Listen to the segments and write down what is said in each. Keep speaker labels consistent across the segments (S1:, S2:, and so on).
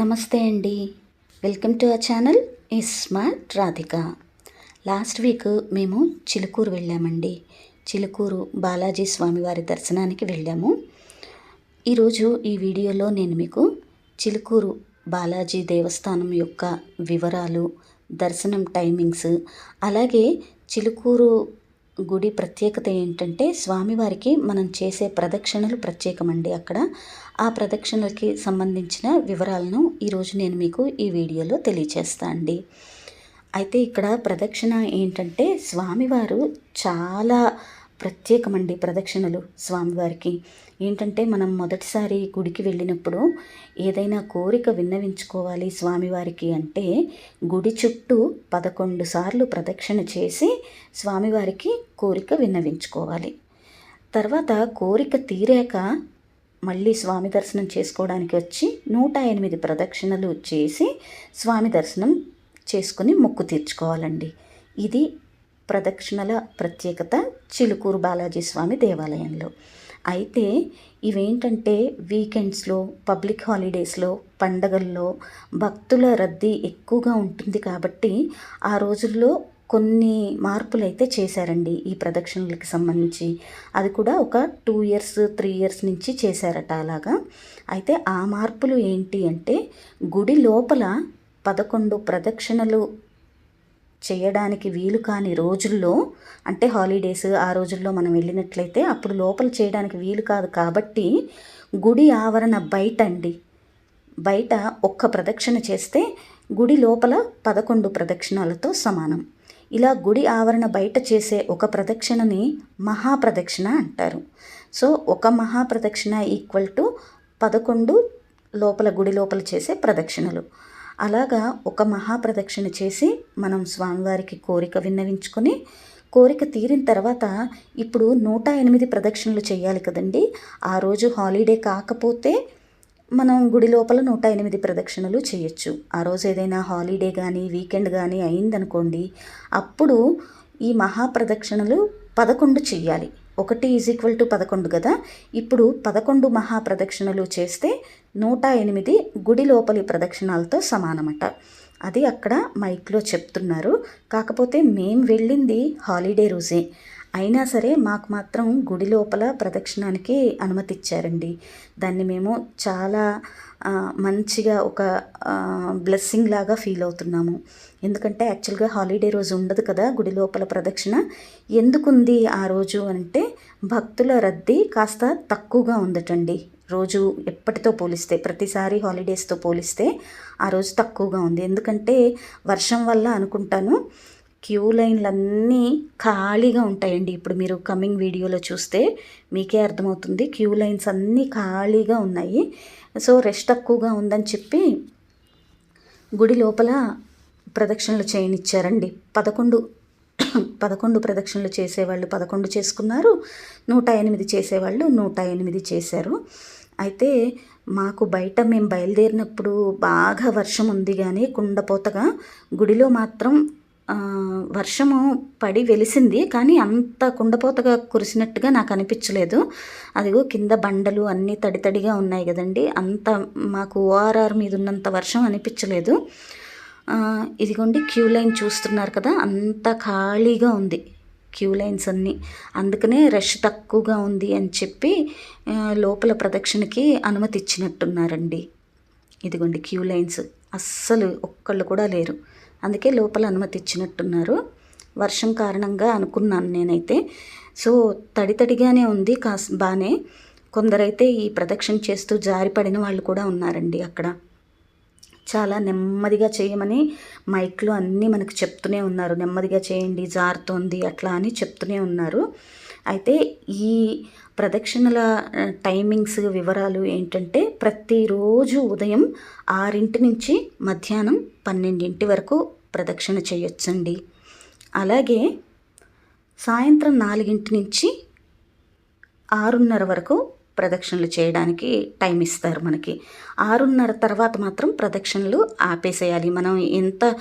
S1: నమస్తే అండి. Welcome to our channel ఈ స్మార్ట్ రాధిక. లాస్ట్ వీక్ మేము చిలుకూరు వెళ్ళామండి. చిలుకూరు బాలాజీ స్వామివారి దర్శనానికి వెళ్ళాము. ఈరోజు ఈ వీడియోలో నేను మీకు చిలుకూరు బాలాజీ దేవస్థానం యొక్క వివరాలు దర్శనం టైమింగ్స్ అలాగే చిలుకూరు గుడి ప్రత్యేకత ఏంటంటే స్వామివారికి మనం చేసే ప్రదక్షిణలు ప్రత్యేకమండి అక్కడ. ఆ ప్రదక్షిణలకి సంబంధించిన వివరాలను ఈరోజు నేను మీకు ఈ వీడియోలో తెలియచేస్తా అండి. అయితే ఇక్కడ ప్రదక్షిణ ఏంటంటే స్వామివారు చాలా ప్రత్యేకమండి ప్రదక్షిణలు స్వామివారికి. ఏంటంటే మనం మొదటిసారి గుడికి వెళ్ళినప్పుడు ఏదైనా కోరిక విన్నవించుకోవాలి స్వామివారికి అంటే గుడి చుట్టూ పదకొండు సార్లు ప్రదక్షిణ చేసి స్వామివారికి కోరిక విన్నవించుకోవాలి. తర్వాత కోరిక తీరాక మళ్ళీ స్వామి దర్శనం చేసుకోవడానికి వచ్చి నూట ఎనిమిది ప్రదక్షిణలు చేసి స్వామి దర్శనం చేసుకుని మొక్కు తీర్చుకోవాలండి. ఇది ప్రదక్షిణల ప్రత్యేకత చిలుకూరు బాలాజీ స్వామి దేవాలయంలో. అయితే ఇవేంటంటే వీకెండ్స్లో పబ్లిక్ హాలిడేస్లో పండగల్లో భక్తుల రద్దీ ఎక్కువగా ఉంటుంది కాబట్టి ఆ రోజుల్లో కొన్ని మార్పులు అయితే చేశారండి ఈ ప్రదక్షిణలకి సంబంధించి. అది కూడా ఒక టూ ఇయర్స్ త్రీ ఇయర్స్ నుంచి చేశారట అలాగా. అయితే ఆ మార్పులు ఏంటి అంటే గుడి లోపల పదకొండు ప్రదక్షిణలు చేయడానికి వీలు కాని రోజుల్లో అంటే హాలిడేస్ ఆ రోజుల్లో మనం వెళ్ళినట్లయితే అప్పుడు లోపల చేయడానికి వీలు కాదు కాబట్టి గుడి ఆవరణ బయట అండి బయట ఒక్క ప్రదక్షిణ చేస్తే గుడి లోపల పదకొండు ప్రదక్షిణాలతో సమానం. ఇలా గుడి ఆవరణ బయట చేసే ఒక ప్రదక్షిణని మహాప్రదక్షిణ అంటారు. సో ఒక మహాప్రదక్షిణ ఈక్వల్ టు పదకొండు లోపల గుడి లోపల చేసే ప్రదక్షిణలు. అలాగా ఒక మహాప్రదక్షిణ చేసి మనం స్వామివారికి కోరిక విన్నవించుకొని కోరిక తీరిన తర్వాత ఇప్పుడు నూట ఎనిమిది ప్రదక్షిణలు చేయాలి కదండి. ఆ రోజు హాలిడే కాకపోతే మనం గుడి లోపల నూట ఎనిమిది ప్రదక్షిణలు చేయొచ్చు. ఆ రోజు ఏదైనా హాలిడే కానీ వీకెండ్ కానీ అయిందనుకోండి అప్పుడు ఈ మహాప్రదక్షిణలు పదకొండు చెయ్యాలి ఒకటి ఈజ్ ఈక్వల్ టు పదకొండు కదా? ఇప్పుడు పదకొండు మహాప్రదక్షిణలు చేస్తే నూట ఎనిమిది గుడి లోపలి ప్రదక్షిణాలతో సమానమట. అది అక్కడ మైక్లో చెప్తున్నారు. కాకపోతే మేం వెళ్ళింది హాలిడే రోజే. అయినా సరే మాకు మాత్రం గుడి లోపల ప్రదక్షిణానికి అనుమతి ఇచ్చారండి దాన్ని మేము చాలా మంచిగా ఒక బ్లెస్సింగ్ లాగా ఫీల్ అవుతున్నాము. ఎందుకంటే యాక్చువల్గా హాలిడే రోజు ఉండదు కదా గుడి లోపల ప్రదక్షిణ. ఎందుకుంది ఆ రోజు అంటే భక్తుల రద్దీ కాస్త తక్కువగా ఉందటండి. రోజు ఎప్పటితో పోలిస్తే ప్రతిసారి హాలిడేస్తో పోలిస్తే ఆ రోజు తక్కువగా ఉంది. ఎందుకంటే వర్షం వల్ల అనుకుంటాను క్యూ లైన్లన్నీ ఖాళీగా ఉంటాయండి. ఇప్పుడు మీరు కమింగ్ వీడియోలో చూస్తే మీకే అర్థమవుతుంది. క్యూ లైన్స్ అన్నీ ఖాళీగా ఉన్నాయి. సో రెస్ట్ తక్కువగా ఉందని చెప్పి గుడి లోపల ప్రదక్షిణలు చేయనిచ్చారండి. పదకొండు పదకొండు ప్రదక్షిణలు చేసేవాళ్ళు పదకొండు చేసుకున్నారు. నూట ఎనిమిది చేసేవాళ్ళు నూట ఎనిమిది చేశారు. అయితే మాకు బయట మేము బయలుదేరినప్పుడు బాగా వర్షం ఉంది కానీ కుండపోతగా గుడిలో మాత్రం వర్షము పడి వెలిసింది కానీ అంత కుండపోతగా కురిసినట్టుగా నాకు అనిపించలేదు. అదిగో కింద బండలు అన్నీ తడి తడిగా ఉన్నాయి కదండి. అంత మాకు ఓఆర్ఆర్ మీద ఉన్నంత వర్షం అనిపించలేదు. ఇదిగోండి క్యూ లైన్ చూస్తున్నారు కదా అంత ఖాళీగా ఉంది క్యూ లైన్స్ అన్నీ. అందుకనే రష్ తక్కువగా ఉంది అని చెప్పి లోపల ప్రదక్షిణకి అనుమతి ఇచ్చినట్టున్నారండి ఇదిగోండి క్యూ లైన్స్. అస్సలు ఒక్కళ్ళు కూడా లేరు. అందుకే లోపల అనుమతి ఇచ్చినట్టున్నారు వర్షం కారణంగా అనుకున్నాను నేనైతే. సో తడి తడిగానే ఉంది కాస్ బాగానే కొందరైతే ఈ ప్రదక్షిణ చేస్తూ జారిపడిన వాళ్ళు కూడా ఉన్నారండి అక్కడ. చాలా నెమ్మదిగా చేయమని మైక్లో అన్నీ మనకు చెప్తూనే ఉన్నారు. నెమ్మదిగా చేయండి జారుతోంది అట్లా అని చెప్తూనే ఉన్నారు. అయితే ఈ ప్రదక్షిణల టైమింగ్స్ వివరాలు ఏంటంటే ప్రతిరోజు ఉదయం ఆరింటి నుంచి మధ్యాహ్నం పన్నెండింటి వరకు ప్రదక్షిణ చేయొచ్చండి. అలాగే సాయంత్రం నాలుగింటి నుంచి ఆరున్నర వరకు ప్రదక్షిణలు చేయడానికి టైం ఇస్తారు మనకి. ఆరున్నర తర్వాత మాత్రం ప్రదక్షిణలు ఆపేసేయాలి. మనం ఎంత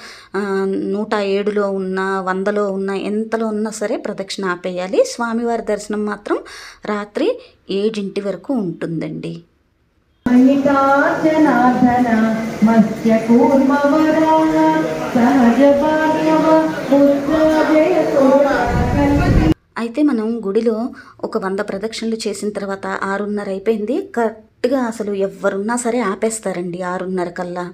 S1: నూట ఏడులో ఉన్నా వందలో ఉన్నా ఎంతలో ఉన్నా సరే ప్రదక్షిణ ఆపేయాలి. స్వామివారి దర్శనం మాత్రం రాత్రి ఏడింటి వరకు ఉంటుందండి.
S2: సహజ
S1: అయితే మనం గుడిలో ఒక వంద ప్రదక్షిణలు చేసిన తర్వాత ఆరున్నర అయిపోయింది. కరెక్ట్గా అసలు ఎవరున్నా సరే ఆపేస్తారండి ఆరున్నర కల్లా.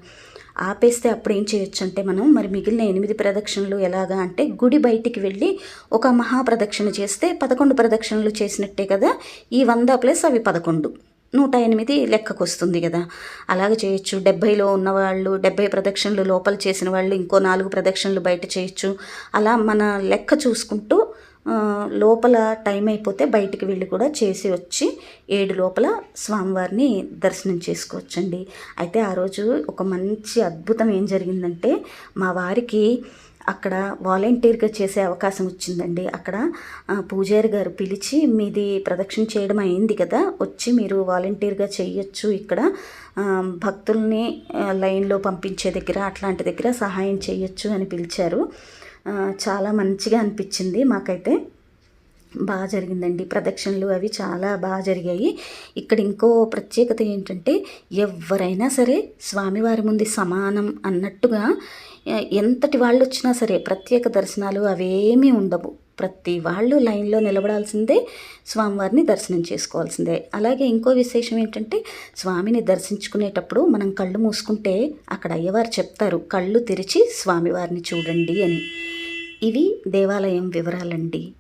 S1: ఆపేస్తే అప్పుడు ఏం చేయొచ్చు అంటే మనం మరి మిగిలిన ఎనిమిది ప్రదక్షిణలు ఎలాగా అంటే గుడి బయటికి వెళ్ళి ఒక మహా ప్రదక్షిణ చేస్తే పదకొండు ప్రదక్షిణలు చేసినట్టే కదా? ఈ వంద ప్లస్ అవి పదకొండు. నూట ఎనిమిది లెక్కకు వస్తుంది కదా. అలాగే చేయొచ్చు. డెబ్బైలో ఉన్నవాళ్ళు డెబ్బై ప్రదక్షిణలు లోపల చేసిన వాళ్ళు ఇంకో నాలుగు ప్రదక్షిణలు బయట చేయొచ్చు. అలా మన లెక్క చూసుకుంటూ లోపల టైం అయిపోతే బయటికి వెళ్ళి కూడా చేసి వచ్చి ఏడు లోపల స్వామివారిని దర్శనం చేసుకోవచ్చండి. అయితే ఆ రోజు ఒక మంచి అద్భుతం ఏం జరిగిందంటే మా వారికి అక్కడ వాలంటీర్గా చేసే అవకాశం వచ్చిందండి. అక్కడ పూజారి గారు పిలిచి మీది ప్రదక్షిణ చేయడం అయింది కదా వచ్చి మీరు వాలంటీర్గా చేయొచ్చు ఇక్కడ. భక్తుల్ని లైన్లో పంపించే దగ్గర అట్లాంటి దగ్గర సహాయం చేయొచ్చు అని పిలిచారు. చాలా మంచిగా అనిపించింది మాకైతే. బాగా జరిగిందండి. ప్రదక్షిణలు అవి చాలా బాగా జరిగాయి. ఇక్కడ ఇంకో ప్రత్యేకత ఏంటంటే ఎవరైనా సరే స్వామివారి ముందు సమానం అన్నట్టుగా ఎంతటి వాళ్ళు వచ్చినా సరే ప్రత్యేక దర్శనాలు అవేమీ ఉండవు. ప్రతి వాళ్ళు లైన్లో నిలబడాల్సిందే స్వామివారిని దర్శనం చేసుకోవాల్సిందే. అలాగే ఇంకో విశేషం ఏంటంటే స్వామిని దర్శించుకునేటప్పుడు మనం కళ్ళు మూసుకుంటే అక్కడ అయ్యవారు చెప్తారు కళ్ళు తెరిచి స్వామివారిని చూడండి అని. ఇవి దేవాలయం వివరాలండి.